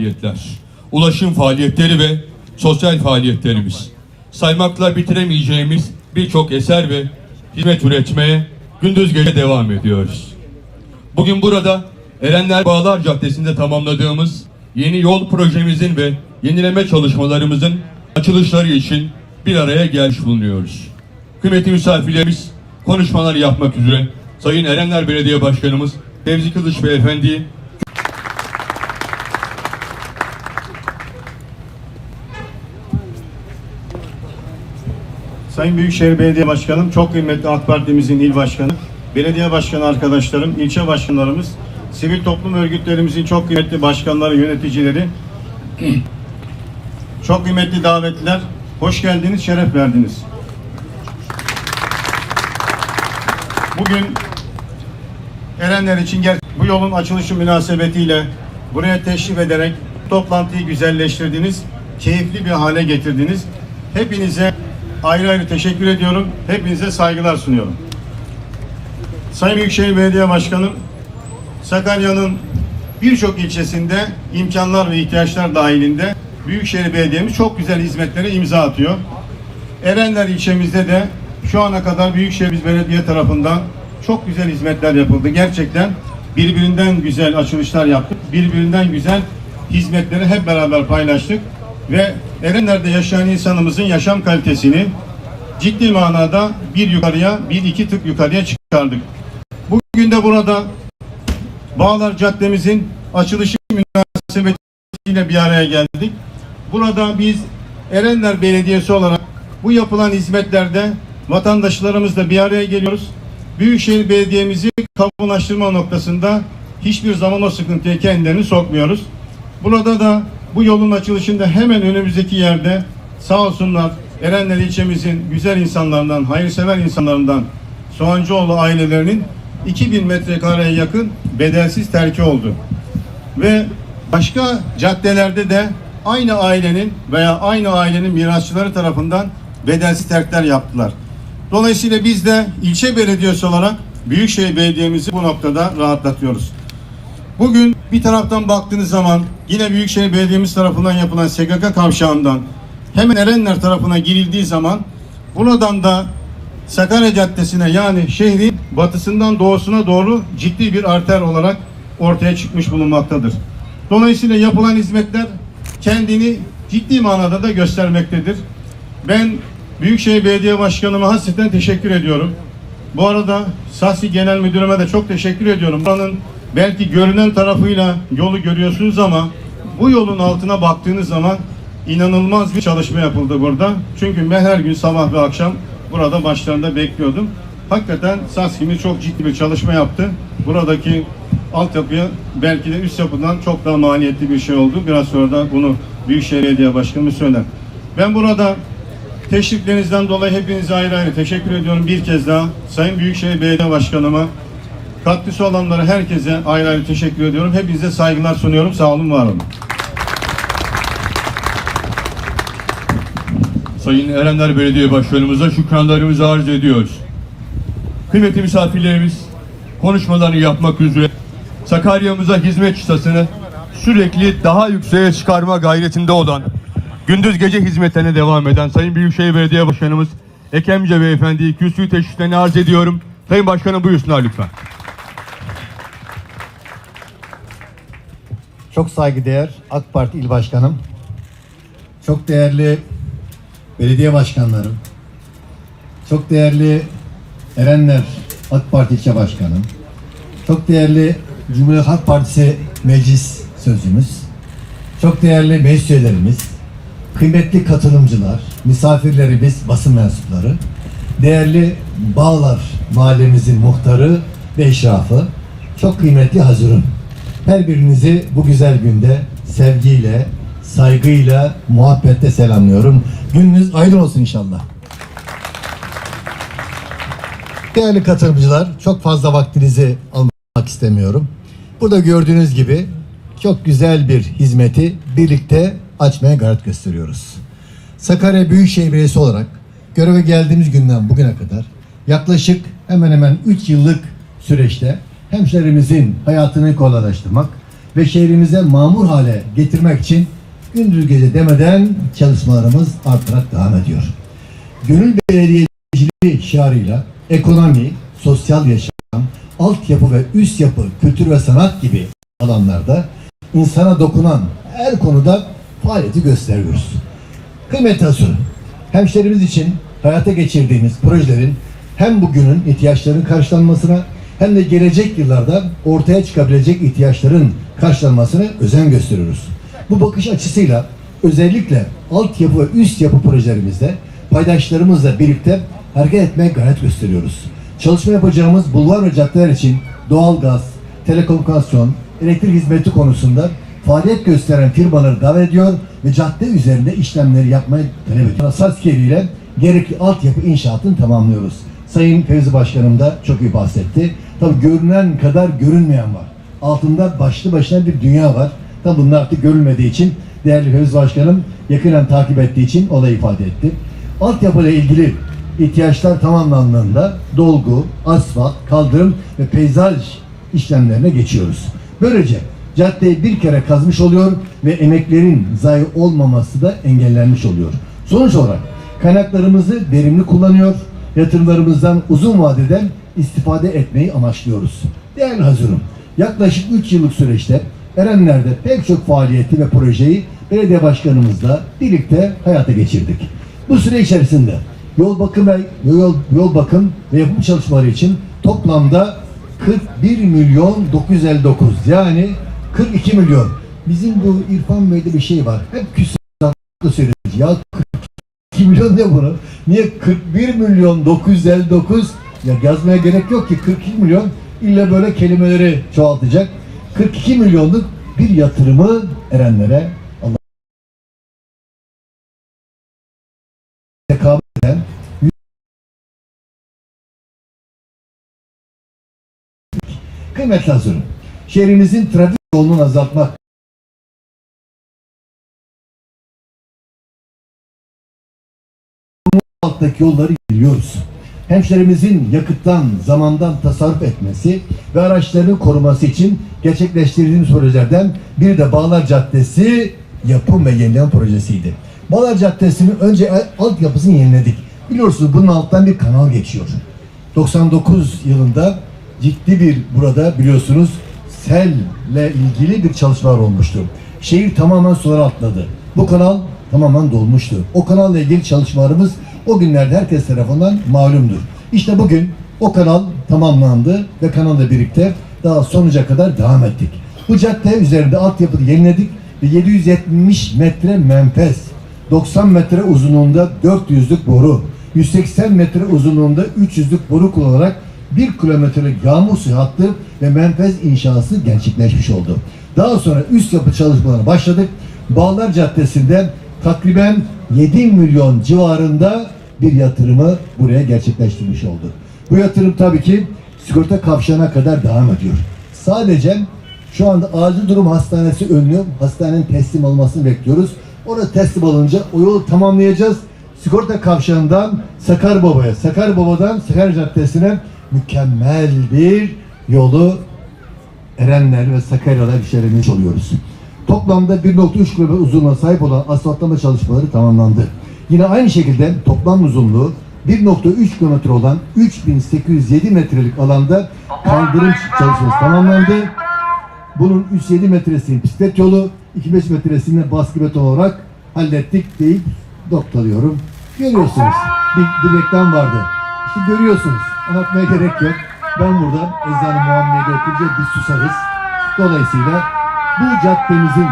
faaliyetler, ulaşım faaliyetleri ve sosyal faaliyetlerimiz. Saymakla bitiremeyeceğimiz birçok eser ve hizmet üretmeye gündüz gece devam ediyoruz. Bugün burada Erenler Bağlar Caddesi'nde tamamladığımız yeni yol projemizin ve yenileme çalışmalarımızın açılışları için bir araya gelmiş bulunuyoruz. Kıymetli misafirlerimiz konuşmalar yapmak üzere Sayın Erenler Belediye Başkanımız Fevzi Kılıç Beyefendi'yi Sayın Büyükşehir Belediye Başkanım, çok kıymetli AK Parti'mizin il başkanı, belediye başkanı arkadaşlarım, ilçe başkanlarımız, sivil toplum örgütlerimizin çok kıymetli başkanları, yöneticileri, çok kıymetli davetliler, hoş geldiniz, şeref verdiniz. Bugün Erenler için bu yolun açılışı münasebetiyle buraya teşrif ederek toplantıyı güzelleştirdiniz, keyifli bir hale getirdiniz. Hepinize ayrı ayrı teşekkür ediyorum. Hepinize saygılar sunuyorum. Sayın Büyükşehir Belediye Başkanım, Sakarya'nın birçok ilçesinde imkanlar ve ihtiyaçlar dahilinde Büyükşehir Belediye'miz çok güzel hizmetlere imza atıyor. Erenler ilçemizde de şu ana kadar Büyükşehir Belediye tarafından çok güzel hizmetler yapıldı. Gerçekten birbirinden güzel açılışlar yaptık. Birbirinden güzel hizmetleri hep beraber paylaştık. Ve Erenler'de yaşayan insanımızın yaşam kalitesini ciddi manada bir yukarıya, bir iki tık yukarıya çıkardık. Bugün de burada Bağlar Caddemizin açılışı münasebetiyle bir araya geldik. Burada biz Erenler Belediyesi olarak bu yapılan hizmetlerde vatandaşlarımızla bir araya geliyoruz. Büyükşehir Belediye'mizi kamulaştırma noktasında hiçbir zaman o sıkıntıya kendilerini sokmuyoruz. Burada da bu yolun açılışında hemen önümüzdeki yerde sağ olsunlar Erenler ilçemizin güzel insanlarından, hayırsever insanlarından Soğancıoğlu ailelerinin 2000 metrekareye yakın bedelsiz terki oldu. Ve başka caddelerde de aynı ailenin veya aynı ailenin mirasçıları tarafından bedelsiz terkler yaptılar. Dolayısıyla biz de ilçe belediyesi olarak Büyükşehir Belediye'mizi bu noktada rahatlatıyoruz. Bugün bir taraftan baktığınız zaman yine Büyükşehir Belediye'miz tarafından yapılan SGK kavşağından hemen Erenler tarafına girildiği zaman buradan da Sakarya Caddesi'ne yani şehrin batısından doğusuna doğru ciddi bir arter olarak ortaya çıkmış bulunmaktadır. Dolayısıyla yapılan hizmetler kendini ciddi manada da göstermektedir. Ben Büyükşehir Belediye Başkanıma hasreten teşekkür ediyorum. Bu arada Sasi Genel Müdürüme de çok teşekkür ediyorum. Buranın belki görünen tarafıyla yolu görüyorsunuz ama bu yolun altına baktığınız zaman inanılmaz bir çalışma yapıldı burada. Çünkü ben her gün sabah ve akşam burada başlarında bekliyordum. Hakikaten Saski'miz çok ciddi bir çalışma yaptı. Buradaki altyapıya belki de üst yapıdan çok daha maliyetli bir şey oldu. Biraz sonra da bunu Büyükşehir Belediye Başkanımız söyler. Ben burada teşriflerinizden dolayı hepinize ayrı ayrı teşekkür ediyorum bir kez daha. Sayın Büyükşehir Belediye Başkanıma, katkısı olanlara herkese ayrı ayrı teşekkür ediyorum. Hepinize saygılar sunuyorum. Sağ olun, var olun. Sayın Erenler Belediye Başkanımıza şükranlarımızı arz ediyoruz. Kıymetli misafirlerimiz konuşmalarını yapmak üzere Sakarya'mıza hizmet çıtasını sürekli daha yükseğe çıkarma gayretinde olan gündüz gece hizmetlerine devam eden Sayın Büyükşehir Belediye Başkanımız Ekemce Beyefendi'yi kürsüyü teşriflerini arz ediyorum. Sayın Başkanım buyursunlar lütfen. Çok saygıdeğer AK Parti İl Başkanım, çok değerli belediye başkanlarım, çok değerli Erenler AK Parti İlçe Başkanım, çok değerli Cumhuriyet Halk Partisi Meclis Sözcümüz, çok değerli meclis üyelerimiz, kıymetli katılımcılar, misafirlerimiz, basın mensupları, değerli Bağlar Mahallemizin muhtarı ve eşrafı, çok kıymetli hazırım. Her birinizi bu güzel günde sevgiyle, saygıyla, muhabbetle selamlıyorum. Gününüz aydın olsun inşallah. Değerli katılımcılar, çok fazla vaktinizi almak istemiyorum. Burada gördüğünüz gibi çok güzel bir hizmeti birlikte açmaya gayret gösteriyoruz. Sakarya Büyükşehir Belediyesi olarak göreve geldiğimiz günden bugüne kadar yaklaşık hemen hemen 3 yıllık süreçte hemşehrimizin hayatını kolaylaştırmak ve şehrimize mamur hale getirmek için gündüz gece demeden çalışmalarımız artarak devam ediyor. Gönül belediyeciliği şiarıyla ekonomi, sosyal yaşam, altyapı ve üst yapı, kültür ve sanat gibi alanlarda insana dokunan her konuda faaliyeti gösteriyoruz. Kıymetli Asun, hemşerimiz için hayata geçirdiğimiz projelerin hem bugünün ihtiyaçlarının karşılanmasına hem de gelecek yıllarda ortaya çıkabilecek ihtiyaçların karşılanmasına özen gösteriyoruz. Bu bakış açısıyla özellikle altyapı ve üst yapı projelerimizde paydaşlarımızla birlikte hareket etmeye gayret gösteriyoruz. Çalışma yapacağımız bulvar ve caddeler için doğalgaz, telekomünikasyon, elektrik hizmeti konusunda faaliyet gösteren firmaları davet ediyor ve cadde üzerinde işlemleri yapmayı talep ediyor. Saskiye ile gerekli altyapı inşaatını tamamlıyoruz. Sayın Fevzi Başkanım da çok iyi bahsetti. Tabi görünen kadar görünmeyen var. Altında başlı başına bir dünya var. Tabi bunlar artık görülmediği için değerli Fevzi Başkanım yakından takip ettiği için olayı ifade etti. Altyapı ile ilgili ihtiyaçlar tamamlandığında dolgu, asfalt, kaldırım ve peyzaj işlemlerine geçiyoruz. Böylece caddeyi bir kere kazmış oluyor ve emeklerin zayi olmaması da engellenmiş oluyor. Sonuç olarak kaynaklarımızı verimli kullanıyor, yatırımlarımızdan uzun vadeden istifade etmeyi amaçlıyoruz. Değerli hazırım, yaklaşık 3 yıllık süreçte Erenler'de pek çok faaliyeti ve projeyi belediye başkanımızla birlikte hayata geçirdik. Bu süre içerisinde yol bakım ve yol, yol bakım ve yapım çalışmaları için toplamda 41 milyon 959 yani 42 milyon. Bizim bu İrfan Bey'de bir şey var. Hep küsuratlı söylüyoruz. Ya 42 milyon ne bunu? Niye 41 milyon 959? Ya yazmaya gerek yok ki 42 milyon illa böyle kelimeleri çoğaltacak. 42 milyonluk bir yatırımı erenlere Allah eden Kıymetli hazırım. Şehrimizin trafik yoğunluğunu azaltmak alttaki yolları biliyoruz. Hemşerimizin yakıttan, zamandan tasarruf etmesi ve araçlarını koruması için gerçekleştirdiğimiz projelerden biri de Bağlar Caddesi yapım ve yenileme projesiydi. Bağlar Caddesi'nin önce altyapısını yeniledik. Biliyorsunuz bunun alttan bir kanal geçiyor. 99 yılında ciddi bir burada biliyorsunuz selle ilgili bir çalışmalar olmuştu. Şehir tamamen sulara atladı. Bu kanal tamamen dolmuştu. O kanalla ilgili çalışmalarımız o günlerde herkes tarafından malumdur. İşte bugün o kanal tamamlandı ve kanalla birlikte daha sonuca kadar devam ettik. Bu cadde üzerinde altyapıyı yeniledik ve 770 metre menfez, 90 metre uzunluğunda 400'lük boru, 180 metre uzunluğunda 300'lük boru kullanarak 1 kilometrelik yağmur suyu hattı ve menfez inşası gerçekleşmiş oldu. Daha sonra üst yapı çalışmalarına başladık. Bağlar Caddesi'nde takriben 7 milyon civarında bir yatırımı buraya gerçekleştirmiş olduk. Bu yatırım tabii ki sigorta kavşağına kadar devam ediyor. Sadece şu anda acil durum hastanesi önlüyor. Hastanenin teslim olmasını bekliyoruz. Orada teslim olunca o yolu tamamlayacağız. Sigorta kavşağından Sakarbaba'ya, Sakarbaba'dan Sakar Caddesi'ne mükemmel bir yolu Erenler ve Sakarya'da işlerimiz oluyoruz. Toplamda 1.3 kilometre uzunluğuna sahip olan asfaltlama çalışmaları tamamlandı. Yine aynı şekilde toplam uzunluğu 1.3 kilometre olan 3807 metrelik alanda kaldırım çalışması tamamlandı. Bunun 307 metresini bisiklet yolu, 25 metresini baskı beton olarak hallettik deyip noktalıyorum. Görüyorsunuz. Bir, reklam vardı. İşte görüyorsunuz. Anlatmaya gerek yok. Ben burada Eczane Muhammed'e oturunca biz susarız. Dolayısıyla bu caddemizin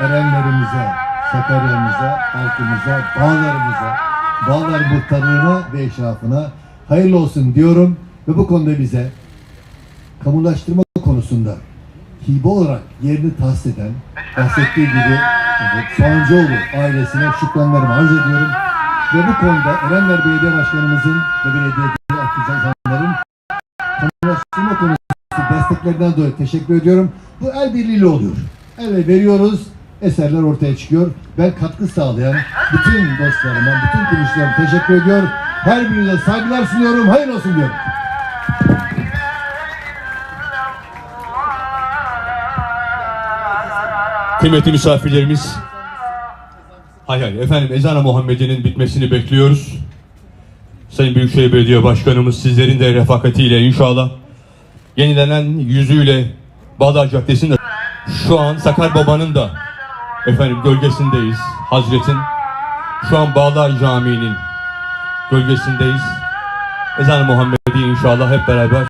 erenlerimize, Sakarya'mıza, halkımıza, bağlarımıza, bağlar muhtarlığına ve eşrafına hayırlı olsun diyorum ve bu konuda bize kamulaştırma konusunda hibe olarak yerini tahsis eden, bahsettiği gibi evet, Soğancıoğlu ailesine şükranlarımı arz ediyorum. Ve bu konuda Erenler Belediye Başkanımızın ve belediye aktivistlerin kamulaştırma konusu desteklerinden dolayı teşekkür ediyorum. Bu el birliğiyle oluyor. El veriyoruz, eserler ortaya çıkıyor. Ben katkı sağlayan bütün dostlarıma, bütün kuruluşlarıma teşekkür ediyorum. Her birinize saygılar sunuyorum. Hayırlı olsun diyorum. kıymetli misafirlerimiz, hay hay efendim ezan-ı Muhammed'in bitmesini bekliyoruz. Sayın Büyükşehir Belediye Başkanımız sizlerin de refakatiyle inşallah yenilenen yüzüyle Bağdat Caddesi'nde şu an Sakar Baba'nın da efendim gölgesindeyiz. Hazretin şu an Bağdat Camii'nin gölgesindeyiz. Ezan-ı Muhammed'i inşallah hep beraber